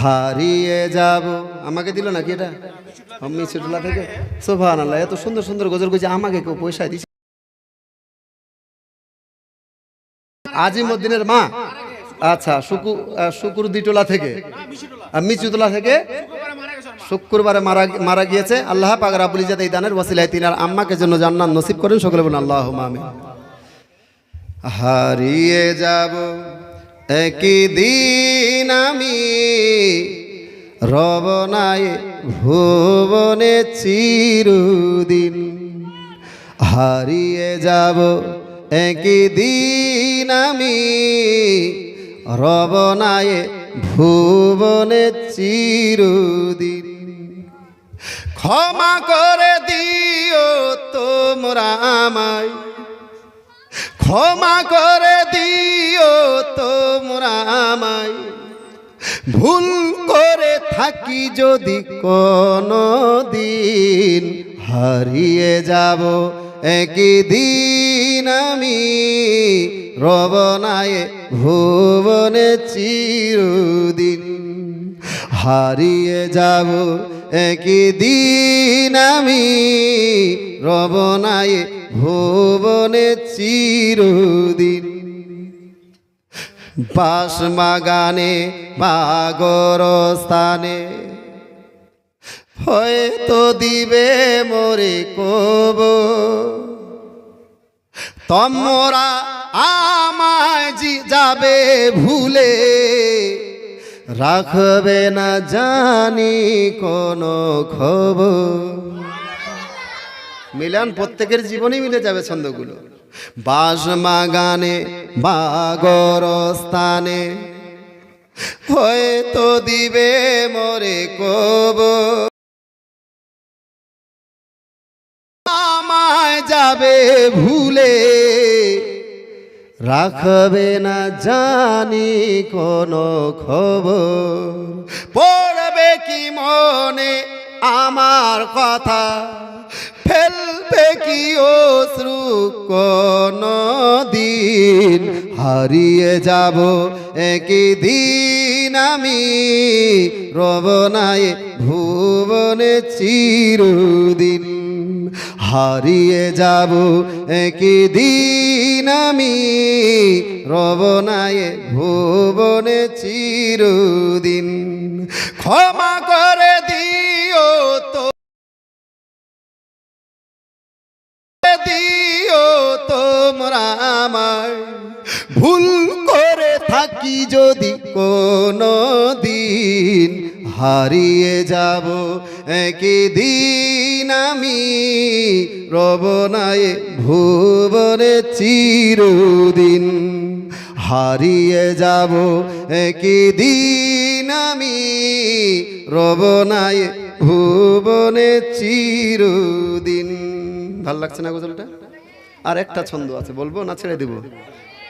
হারিয়ে যাব। আমাকে দিল নাকি এটা? আমি ছোটলা থেকে? সোফান আল্লাহ এত সুন্দর সুন্দর গজল করছে আমাকে কেউ পয়সা দিচ্ছে আজিমুদ্দিনের মা? আচ্ছা শুকু শুকুর দিটোলা থেকে। মিচুতলা থেকে? শুক্রবারে মারা মারা গিয়েছে। আল্লাহ পাক রাবুল ইজাত এই দানের ওয়াসিলায় তিনি আর আম্মাকে জন্য জান্নাত নসিব করেন। সকলে বলুন আল্লাহ আমিন। হারিয়ে যাব। একই দিন আমি রবনায় ভুবনে চিরদিন হারিয়ে যাব। একই দিন আমি রবনায় ভুবনে চিরদিন। ক্ষমা করে দিও তোমরা আমায়। ক্ষমা করে দিও ভুল করে থাকি যদি কোনো দিন হারিয়ে যাব। একই দিন আমি রবনায় ভুবনে চিরদিন হারিয়ে যাব। একই দিন আমি রবনায় ভুবনে চিরদিন বাস বাগানে বাগর স্থানে হয়তো দিবে মরে কব। তোমরা আমায় যাবে ভুলে। রাখবে না জানি কোনো খবর। মিলান প্রত্যেকের জীবনেই মিলে যাবে ছন্দগুলো। বাস বাগানে বাগর স্থানে হয়তো দিবে মরে কব আমায় যাবে ভুলে, রাখবে না জানি কোনো খবর। পড়বে কি মনে আমার কথা? কি অশ্রু কোন দিন হারিয়ে যাব? একই দিন আমি রবনায় ভুবনে চিরদিন হারিয়ে যাব। একই দিন আমি রবনায় ভুবনে চিরদিন ক্ষমা করে দিও দিও তোমরা আমায়। ভুল করে থাকি যদি কোনো দিন, হারিয়ে যাব একই দিন আমি। রবনায় ভুবনে চিরদিন, হারিয়ে যাব একই দিন আমি। রবনায় ভুবনে চিরদিন। ভালো লাগছে না গজলটা? আর একটা ছন্দ আছে বলব না ছেড়ে দিব?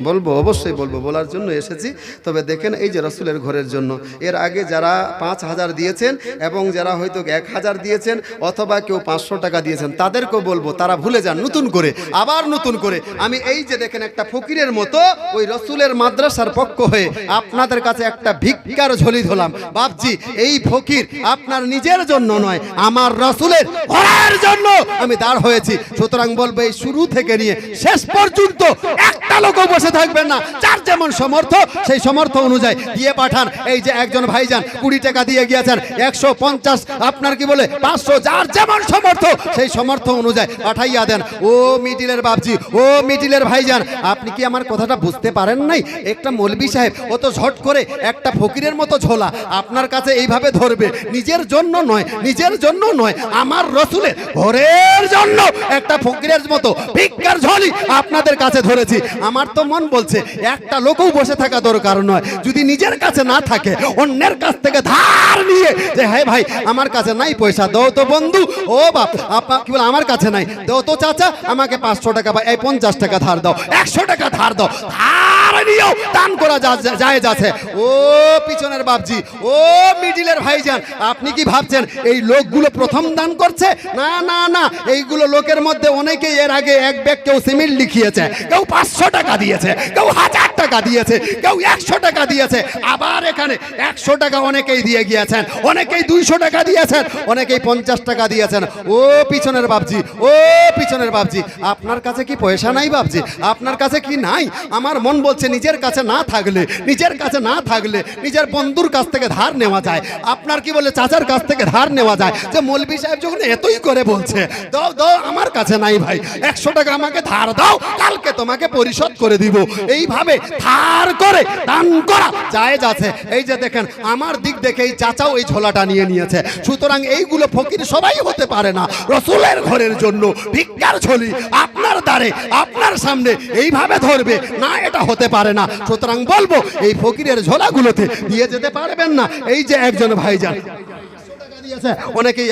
বলব, অবশ্যই বলব, বলার জন্য এসেছি। তবে দেখেন এই যে রসুলের ঘরের জন্য, এর আগে যারা পাঁচ হাজার দিয়েছেন এবং যারা হয়তো এক হাজার দিয়েছেন অথবা কেউ পাঁচশো টাকা দিয়েছেন, তাদেরকেও বলব, তারা ভুলে যান, নতুন করে, আবার নতুন করে। আমি এই যে দেখেন একটা ফকিরের মতো ওই রসুলের মাদ্রাসার পক্ষ হয়ে আপনাদের কাছে একটা ভিক্ষার ঝুলি ধরলাম। বাপজি, এই ফকির আপনার নিজের জন্য নয়, আমার রসুলের ঘরের জন্য আমি দাঁড় হয়েছি। সুতরাং বলব, এই শুরু থেকে নিয়ে শেষ পর্যন্ত একটা লোকও বসে থাকবেন না। যার যেমন সমর্থ সেই সমর্থ অনুযায়ী দিয়ে পাঠান। এই যে একজন ভাইজান কুড়ি টাকা দিয়ে গিয়েছেন, একশো পঞ্চাশ, আপনার কি বলে, পাঁচশো, যার যেমন সমর্থ সেই সমর্থ অনুযায়ী পাঠাইয়া দেন। ও মিডিলের বাপজি, ও মিডিলের ভাইজান, আপনি কি আমার কথাটা বুঝতে পারেন নাই? একটা মলবি সাহেব, ও তো ঝট করে একটা ফকিরের মতো ঝোলা, আপনার কাছে এইভাবে ধরবে। নিজের জন্য নয়, নিজের জন্য নয়, আমার রসুলের ঘরের জন্য একটা ফকিরের মতো ভিক্ষার ঝোলি আপনাদের কাছে ধরেছি। আমার তো মন বলছে, একটা লোকও বসে থাকা দরকার নয়। যদি নিজের কাছে না থাকে, অন্যের কাছ থেকে ধার নিয়ে যে হ্যাঁ ভাই, আমার কাছে নাই পয়সা, দাও তো বন্ধু। ও বাপ, আপা, কি বলে, আমার কাছে নাই। দাও তো চাচা, আমাকে পাঁচশো টাকা বা, এই পঞ্চাশ টাকা ধার দাও, একশো টাকা ধার দাও। ধার নিয়েও দান করা যা- যা- জায়েজ আছে। ও পিছনের বাপজি, ও মিডিলের ভাইজান, আপনি কি ভাবছেন, এই লোকগুলো প্রথম দান করছে? না না না, এইগুলো লোকের মধ্যে অনেকেই এর আগে এক ব্যাগ কেউ সিমেন্ট লিখিয়েছে, কেউ পাঁচশো টাকা দিয়েছে। কেউ হাজার টাকা দিয়েছে, কেউ একশো টাকা দিয়েছে। আবার এখানে একশো টাকা অনেকেই দিয়ে গিয়েছেন, অনেকেই দুইশো টাকা দিয়েছেন, অনেকেই পঞ্চাশ টাকা দিয়েছেন। ও পিছনের বাপজি, ও পিছনের বাপজি, আপনার কাছে কি পয়সা নাই বাপজি? আপনার কাছে কি নাই? আমার মন বলছে নিজের কাছে না থাকলে, নিজের কাছে না থাকলে নিজের বন্ধুর কাছ থেকে ধার নেওয়া যায়। আপনার কি বলে চাচার কাছ থেকে ধার নেওয়া যায়? যে মৌলবি সাহেব যখন এতই করে বলছে, দাও দাও, আমার কাছে নাই ভাই, একশো টাকা আমাকে ধার দাও, কালকে তোমাকে পরিশোধ করে দিব। এইভাবে ধার করে দান করা জায়েজ আছে। এই যে দেখেন, আমার দিক দেখে এই চাচাও এই ঝোলাটা নিয়ে নিয়েছে। সুতরাং এইগুলো ফকির সবাই হতে পারে না। রসুলের ঘরের জন্য ভিক্ষার ঝোলি আপনার দ্বারে, আপনার সামনে এইভাবে ধরবে, না এটা হতে পারে না। সুতরাং বলব, এই ফকিরের ঝোলাগুলোতে দিয়ে যেতে পারবেন না। এই যে একজন ভাইজান দিয়েছে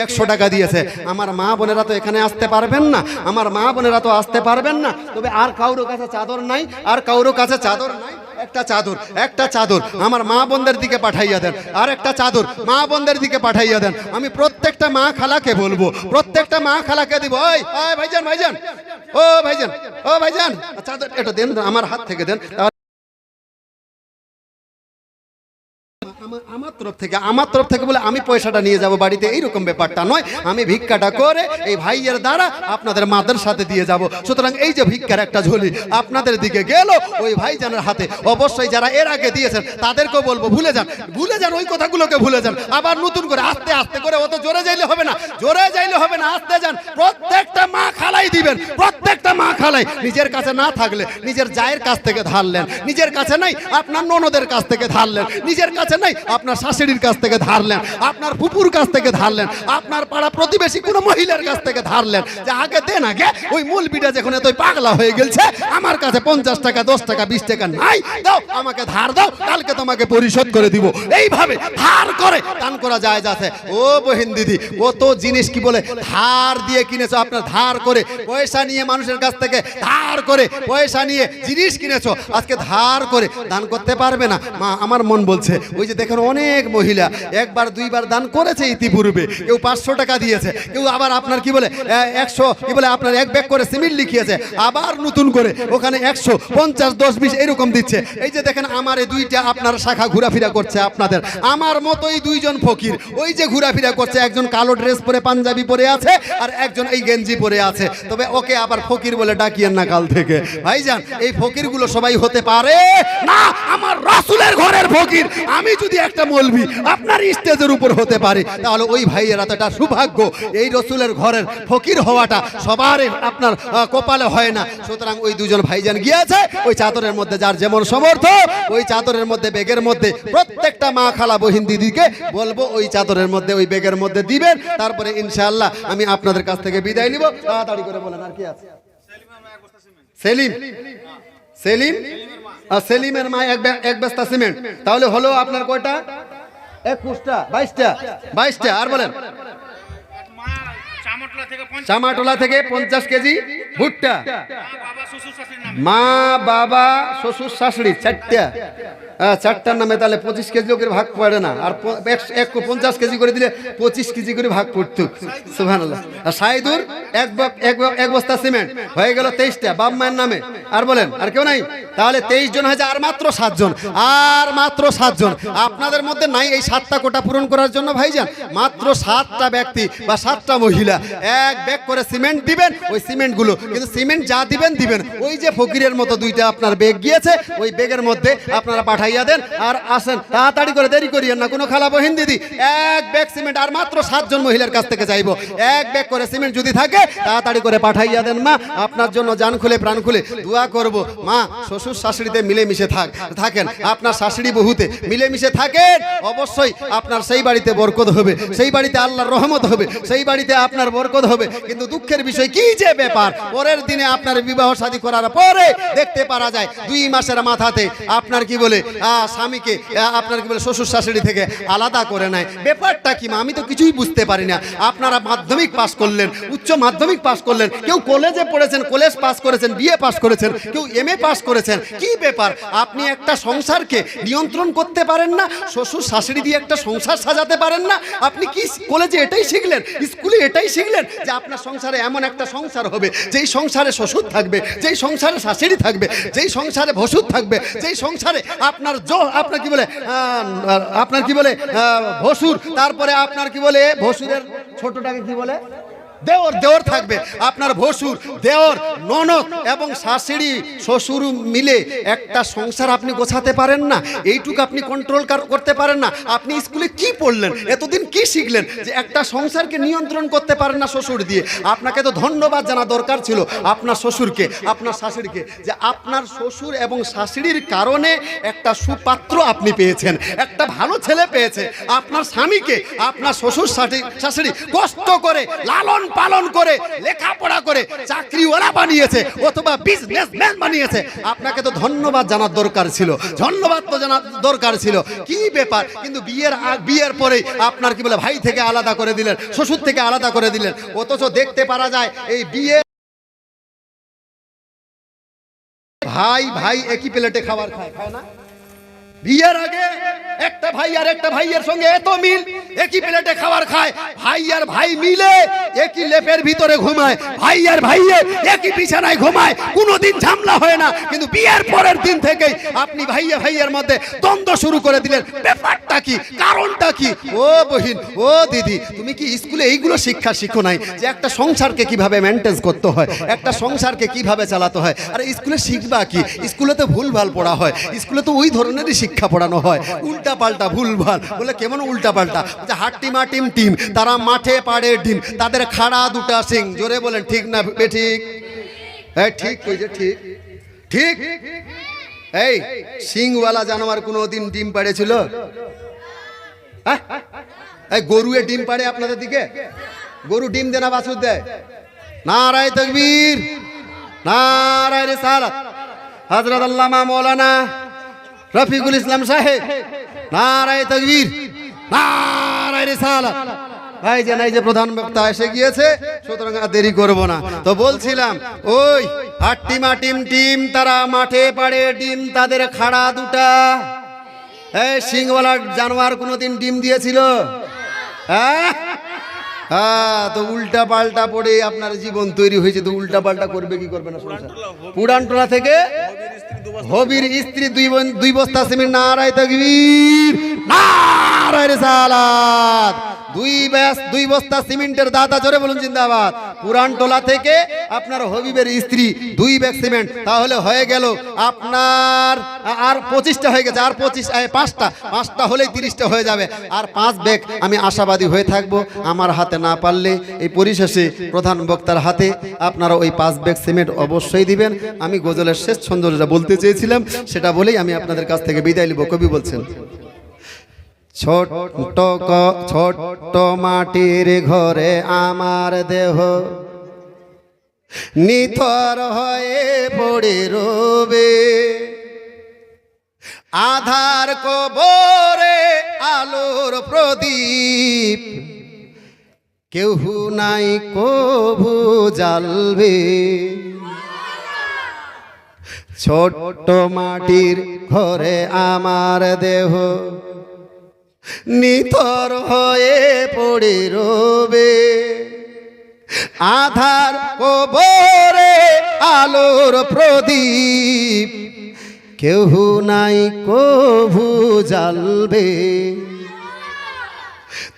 একশো টাকা দিয়েছে। আমার মা বোনেরা তো এখানে আসতে পারবেন না, আমার মা বোনেরা তো আসতে পারবেন না। তবে আর কাছে চাদর নাই, আর কাছে চাদর নাই, একটা চাদর একটা চাদর আমার মা বোনদের দিকে পাঠাইয়া দেন, আর একটা চাদর মা বোনদের দিকে পাঠাইয়া দেন। আমি প্রত্যেকটা মা খালাকে বলব, প্রত্যেকটা মা খালাকে দিব, ওই ভাইজান ভাইজান, ও ভাইজান ও ভাইজান, চাদর এটা দেন, আমার হাত থেকে দেন তরফ থেকে, আমার তরফ থেকে বলে, আমি পয়সাটা নিয়ে যাব বাড়িতে। এইরকম ব্যাপারটা নয়। আমি ভিক্ষাটা করে এই ভাইয়ের দ্বারা আপনাদের মাদের সাথে দিয়ে যাব। সুতরাং এই যে ভিক্ষার একটা ঝুলি, আপনাদের দিকে গেল ওই ভাইজানের হাতে। অবশ্যই যারা এর আগে দিয়েছেন, তাদেরকেও বলব, ভুলে যান। ভুলে যান ওই কথাগুলোকে, ভুলে যান। আবার নতুন করে, আস্তে আস্তে করে, অত জোরে যাইলে হবে না। জোরে যাইলে হবে না, আস্তে যান। প্রত্যেকটা মা খালাই দিবেন, প্রত্যেকটা মা খালাই। নিজের কাছে না থাকলে, নিজের জায়ের কাছ থেকে ধারলেন নিজের কাছে নাই, আপনার ননদের কাছ থেকে ধারলেন নিজের কাছে নাই, আপনার শাশুড়ির কাছ থেকে ধারলেন, আপনার ফুপুর কাছ থেকে ধারলেন, আপনার পাড়া প্রতিবেশী কোনো মহিলার কাছ থেকে ধারলেন যে আগে দেন আগে ওই মূলবিটা যখন এতই পাগলা হয়ে গেছে আমার কাছে পঞ্চাশ টাকা, দশ টাকা, বিশ টাকা নাই, দাও, আমাকে ধার দাও, কালকে তোমাকে পরিশোধ করে দিব। এইভাবে ধার করে দান করা যায় যাচ্ছে ও বহিন দিদি, কত জিনিস কি বলে, ধার দিয়ে কিনেছো আপনার, ধার করে, পয়সা নিয়ে মানুষের কাছ থেকে ধার করে, পয়সা নিয়ে জিনিস কিনেছো, আজকে ধার করে দান করতে পারবে না। মা, আমার মন বলছে, ওই যে দেখেন অনেক মহিলা একবার, দুইবার দান করেছে ইতিপূর্বে। কেউ পাঁচশো টাকা দিয়েছে, কেউ আবার আপনার কি বলে একশো, কি বলে আপনার এক ব্যাগ করে সিমেন্ট লিখিয়েছে, আবার নতুন করে ওখানে একশো, পঞ্চাশ, দশ, বিশ এরকম দিচ্ছে। এই যে দেখেন, আমার এই দুইটা আপনার শাখা ঘোরাফেরা করছে আপনাদের। আমার মতোই দুইজন ফকির, ওই যে ঘোরাফেরা করছে, একজন কালো ড্রেস পরে, পাঞ্জাবি পরে আছে, আর একজন এই গেঞ্জি পরে আছে। তবে ওকে আবার ফকির বলে ডাকিয়েন না কাল থেকে। ভাইজান, এই ফকিরগুলো সবাই হতে পারে? না, আমার রাসুলের ঘরের ফকির। আমি যদি একটা মলবি আপনার স্টেজের উপর হতে পারে। তাহলে ওই ভাইয়েরা এটা সৌভাগ্য। এই রসুলের ঘরের ফকির হওয়াটা সবার আপনার কপালে হয় না। সুতরাং ওই দুজন ভাইজান গিয়েছে, ওই চাদরের মধ্যে যার যেমন সমর্থ, ওই চাদরের মধ্যে, বেগের মধ্যে প্রত্যেকটা মা খালা বহিন দিদিকে বলব, ওই চাদরের মধ্যে, ওই বেগের মধ্যে দিবেন। তারপরে ইনশাআল্লাহ আমি আপনাদের কাছ থেকে বিদায় নিব। তাড়াতাড়ি করে বলেন, আর কি আছে? সেলিম সেলিম, আর সেলিমের মা এক এক সিমেন্ট। তাহলে হলো আপনার কয়টা? একুশটা, বাইশটা। বাইশটা, আর বলেন। চামটলা থেকে পঞ্চাশ কেজি ভুট্টা। মা, বাবা, শ্বশুর শাশুড়ি, চারটা। হ্যাঁ চারটার নামে তাহলে পঁচিশ কেজি করে ভাগ পড়ে না। আর একশো- এক পঞ্চাশ কেজি করে দিলে পঁচিশ কেজি করে ভাগ পড়তো। সুহান আর সাইদুর, এক এক বস্তা সিমেন্ট। হয়ে গেল তেইশটা, বাপ মায়ের নামে। আর বলেন, আর কেউ নাই? তাহলে তেইশ জন হয়েছে আর মাত্র সাতজন আর মাত্র সাতজন আপনাদের মধ্যে নাই এই সাতটা কোটা পূরণ করার জন্য ভাইজান? মাত্র সাতটা ব্যক্তি বা সাতটা মহিলা এক ব্যাগ করে সিমেন্ট দিবেন, ওই সিমেন্টগুলো। কিন্তু সিমেন্ট যা দিবেন দিবেন। ওই যে ফকিরের মতো দুইটা আপনার বেগ গিয়েছে, ওই বেগের মধ্যে আপনারা পাঠাইয়া দেন আর আসেন। তাড়াতাড়ি করে দেরি করিয়েন না, কোনো খালা বহিন দিদি এক ব্যাগ সিমেন্ট আর মাত্র সাতজন মহিলার কাছ থেকে চাইব। এক ব্যাগ করে সিমেন্ট যদি থাকে, তাড়াতাড়ি করে পাঠাইয়া দেন, মা। আপনার জন্য জান খুলে, প্রাণ খুলে। দোয়া করব, মা, শ্বশুর শাশুড়িতে মিলেমিশে থাক, থাকেন। আপনার শাশুড়ি বহুতে মিলেমিশে থাকেন। অবশ্যই আপনার সেই বাড়িতে বরকত হবে, সেই বাড়িতে আল্লাহর রহমত হবে, সেই বাড়িতে আপনার বরকত হবে। কিন্তু দুঃখের বিষয় কি যে ব্যাপার? পরের দিনে আপনার বিবাহ শাদী করার পরে দেখতে পারা যায়, দুই মাসের মাথাতে আপনার কি বলে? স্বামীকে আপনার কি বলে, শ্বশুর শাশুড়ি থেকে আলাদা করে নেয়। ব্যাপারটা কি মা? আমি তো কিছুই বুঝতে পারি না। আপনারা মাধ্যমিক পাস করলেন, উচ্চ মাধ্যমিক পাস করলেন, কেউ কলেজে পড়েছেন, কলেজ পাস করেছেন, বিএ পাস করেছেন, কেউ এম এ পাস করেছেন, কি ব্যাপার? আপনি একটা সংসারকে নিয়ন্ত্রণ করতে পারেন না, শ্বশুর শাশুড়ি দিয়ে একটা সংসার সাজাতে পারেন না। আপনি কি কলেজে এটাই শিখলেন, স্কুলে এটাই শিখলেন যে আপনার সংসারে এমন একটা সংসার হবে, যেই সংসারে শ্বশুর থাকবে, যেই সংসারে শাশুড়ি থাকবে, যেই সংসারে ভসুর থাকবে, যেই সংসারে আপনার জো, আপনার কি বলে আপনার কি বলে ভসুর, তারপরে আপনার কি বলে, ভসুরের ছোটটাকে কি বলে? দেওর দেওর থাকবে। আপনার ভসুর, দেওর ননদ এবং শাশুড়ি, শ্বশুর মিলে একটা সংসার আপনি গোছাতে পারেন না। এইটুকু আপনি কন্ট্রোল করতে পারেন না। আপনি স্কুলে কি পড়লেন? এতদিন কি শিখলেন? যে একটা সংসারকে নিয়ন্ত্রণ করতে পারেন না শ্বশুর দিয়ে। আপনাকে তো ধন্যবাদ জানা দরকার ছিল আপনার শ্বশুরকে, আপনার শাশুড়িকে, যে আপনার শ্বশুর এবং শাশুড়ির কারণে একটা সুপাত্র আপনি পেয়েছেন, একটা ভালো ছেলে পেয়েছে। আপনার স্বামীকে, আপনার শ্বশুর শাশুড়ি- কষ্ট করে লালন পালন করে, লেখাপড়া করে, চাকরিওয়ালা বানিয়েছে অথবা বিজনেসম্যান বানিয়েছে। আপনাকে তো ধন্যবাদ জানার দরকার ছিল। ধন্যবাদ তো জানার দরকার ছিল। কি ব্যাপার? কিন্তু বিয়ের বিয়ের পরে আপনার কি বলে, ভাই থেকে আলাদা করে দিলেন, শ্বশুর থেকে আলাদা করে দিলেন। অথচ দেখতে পারা যায়, এই বিয়ে ভাই ভাই একই প্লেটে খাবার খায় খায় না? বিয়ের আগে একটা ভাই আর একটা ভাইয়ের সঙ্গে এত মিল, একই প্লেটে খাবার খায়। ভাই আর ভাই মিলে একই লেপের ভিতরে ঘুমায়। ভাই আর ভাইয়ে একই বিছানায় ঘুমায়। কোনোদিন ঝামলা হয় না। কিন্তু বিয়ের পরের দিন থেকেই আপনি ভাইয়া ভাইয়ের মধ্যে দ্বন্দ্ব শুরু করে দিলেন। ব্যাপারটা কি? কারণটা কি? ও বহিন, ও দিদি, তুমি কি স্কুলে এইগুলো শিক্ষা শিখো নাই? যে একটা সংসারকে কীভাবে মেনটেন করতে হয়, একটা সংসারকে কীভাবে চালাতে হয়? আর স্কুলে শিখবা কি? স্কুলে তো ভুলভাল পড়া হয়। স্কুলে তো ওই ধরনেরই পড়ানো হয়। উল্টা পাল্টা ভুলভাল। বলে কেমন উল্টা পাল্টা যে হাট্টিমা টিম টিম তারা মাঠে পাড়ে ডিম, তাদের খাড়া দুটা সিং। জোরে বলেন, ঠিক না ঠিক? হ্যাঁ ঠিক কইছে ঠিক। ঠিক? এই, সিংওয়ালা জানোয়ার কোনো দিন ডিম পাড়েছিল? হ্যাঁ? এই গরুয়ে ডিম পাড়ে আপনাদের দিকে? গরু ডিম দেনা বাছুর দেয়। নারায় তকবীর। নারায় রিসালাত। হযরত আল্লামা মাওলানা রফিকুল ইসলাম সাহেব, নারায় তকবীর, নারায় রিসালাত। ভাই যে নাই যে প্রধান বক্তা এসে গিয়েছে, সুতরাং আর দেরি করব না। তো বলছিলাম, ওই হাট্টিমা টিম টিম, তারা মাঠে পাড়ে ডিম, তাদের খাড়া দুটা। এই সিংওয়ালা জানোয়ার কোনোদিন ডিম দিয়েছিল? হ্যাঁ? হ্যাঁ তো উল্টা পাল্টা পড়ে আপনার জীবন তৈরি হয়েছে, তো উল্টা পাল্টা করবে কি করবে না সংসার? পুরানটোলা থেকে হবির স্ত্রী দুই দুই বস্তা সিমেন্ট, নারায় তকবীর, নারায় রিসালাত। দুই ব্যাস, দুই বস্তা সিমেন্টের দাদা জোরে বলুন জিন্দাবাদ। পুরানটোলা থেকে আপনার হবিবের স্ত্রী, দুই ব্যাগ সিমেন্ট, তাহলে হয়ে গেল আপনার, আর পঁচিশটা হয়ে গেছে, আর পঁচিশ পাঁচটা পাঁচটা হলেই তিরিশটা হয়ে যাবে। আর পাঁচ ব্যাগ আমি আশাবাদী হয়ে থাকব, আমার হাতে না পারলে এই পরিশেষে প্রধান বক্তার হাতে আপনারা ওই পাঁচ ব্যাগ সিমেন্ট অবশ্যই দিবেন। আমি গজলের শেষ ছন্দ যেটা বলতে চেয়েছিলাম, সেটা বলেই আমি আপনাদের কাছ থেকে বিদায় নিব। কবি বলছেন ছোট্ট ক- ছোট্ট মাটির ঘরে আমার দেহ। নিথর হয়ে পড়ে রবে। আধার কবরে আলোর প্রদীপ। কেউ নাই কভু জ্বালবে। ছোট্ট মাটির ঘরে আমার দেহ। নিথর হয়ে পড়ে রবে। আধার কবরে আলোর প্রদীপ। কেউ নাই কভু জ্বালবে।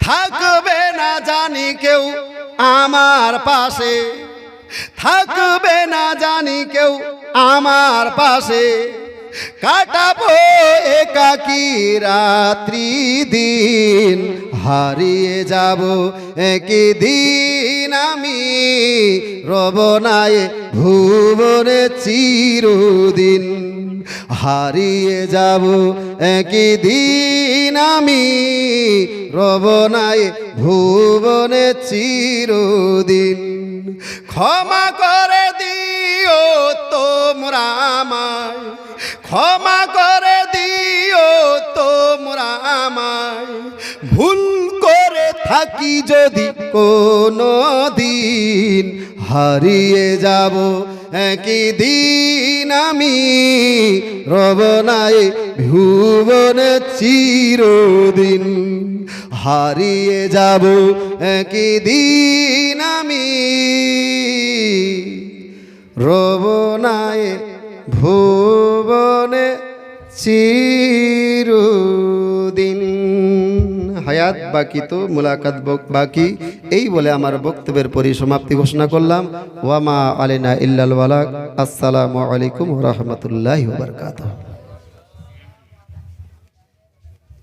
থাকবে না জানি কেউ আমার পাশে। থাকবে না জানি কেউ আমার পাশে। কাটাবো একাকি রাত্রি দিন, হারিয়ে যাব একই দিন আমি। রবনায় ভুবনে চিরদিন, হারিয়ে যাব একই দিন আমি। রবনায় ভুবনে চিরদিন, ক্ষমা করে দিও তোমরা আমায়। ক্ষমা করে দিও তোমরা আমায়। ভুল করে থাকি যদি কোনো দিন। হারিয়ে যাব একই দিন আমি। রবনায় ভুবন চিরদিন। হারিয়ে যাব একই দিন আমি। রবনায় ভুবনে চিরদিন। হায়াত বাকি তো, মুলাকাত বক- এই বলে আমার বক্তব্যের পরিসমাপ্তি ঘোষণা করলাম। ওয়ামা আলিনা ইল্লাল ওয়ালাক। আসসালামু আলাইকুম রহমতুল্লাহ বারকাতুহ।